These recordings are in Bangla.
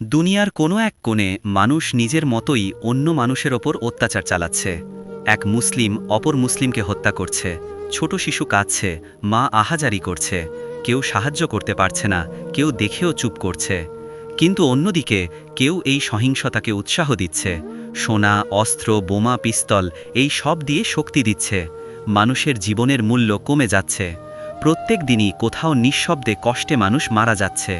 দুনিয়ার কোনো এক কোণে মানুষ নিজের মতোই অন্য মানুষের ওপর অত্যাচার চালাচ্ছে। এক মুসলিম অপর মুসলিমকে হত্যা করছে, ছোট শিশু কাঁদছে, মা আহাজারি করছে, কেউ সাহায্য করতে পারছে না, কেউ দেখেও চুপ করছে। কিন্তু অন্যদিকে কেউ এই সহিংসতাকে উৎসাহ দিচ্ছে, সোনা, অস্ত্র, বোমা, পিস্তল, এই সব দিয়ে শক্তি দিচ্ছে। মানুষের জীবনের মূল্য কমে যাচ্ছে। প্রত্যেক দিনই কোথাও নিঃশব্দে কষ্টে মানুষ মারা যাচ্ছে।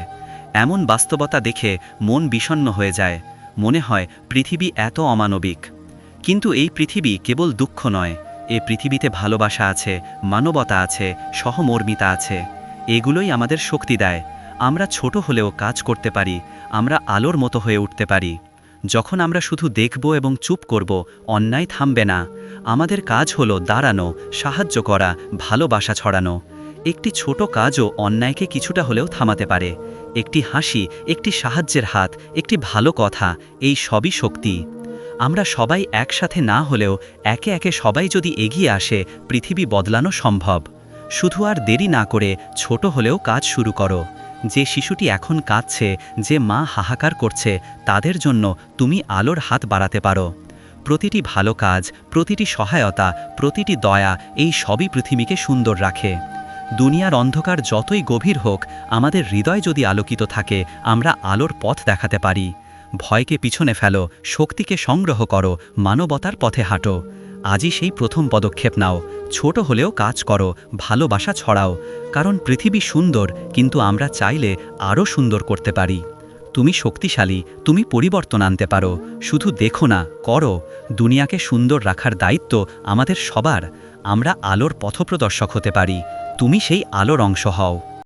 এমন বাস্তবতা দেখে মন বিষণ্ণ হয়ে যায়। মনে হয়, পৃথিবী এত অমানবিক। কিন্তু এই পৃথিবী কেবল দুঃখ নয়। এ পৃথিবীতে ভালোবাসা আছে, মানবতা আছে, সহমর্মিতা আছে। এগুলোই আমাদের শক্তি দেয়। আমরা ছোট হলেও কাজ করতে পারি, আমরা আলোর মতো হয়ে উঠতে পারি। যখন আমরা শুধু দেখব এবং চুপ করব, অন্যায় থামবে না। আমাদের কাজ হলো দাঁড়ানো, সাহায্য করা, ভালোবাসা ছড়ানো। একটি ছোট কাজও অন্যায়কে কিছুটা হলেও থামাতে পারে। একটি হাসি, একটি সাহায্যের হাত, একটি ভালো কথা, এই সবই শক্তি। আমরা সবাই একসাথে না হলেও একে একে সবাই যদি এগিয়ে আসে, পৃথিবী বদলানো সম্ভব। শুধু আর দেরি না করে ছোট হলেও কাজ শুরু করো। যে শিশুটি এখন কাঁদছে, যে মা হাহাকার করছে, তাদের জন্য তুমি আলোর হাত বাড়াতে পারো। প্রতিটি ভালো কাজ, প্রতিটি সহায়তা, প্রতিটি দয়া, এই সবই পৃথিবীকে সুন্দর রাখে। দুনিয়ার অন্ধকার যতই গভীর হোক, আমাদের হৃদয় যদি আলোকিত থাকে, আমরা আলোর পথ দেখাতে পারি। ভয়কে পিছনে ফেলো, শক্তিকে সংগ্রহ করো, মানবতার পথে হাঁটো। আজই সেই প্রথম পদক্ষেপ নাও। ছোট হলেও কাজ করো, ভালোবাসা ছড়াও। কারণ পৃথিবী সুন্দর, কিন্তু আমরা চাইলে আরও সুন্দর করতে পারি। তুমি শক্তিশালী, তুমি পরিবর্তন আনতে পারো। শুধু দেখো না, করো। দুনিয়াকে সুন্দর রাখার দায়িত্ব আমাদের সবার। আমরা আলোর পথপ্রদর্শক হতে পারি। তুমি সেই আলোর অংশ হও।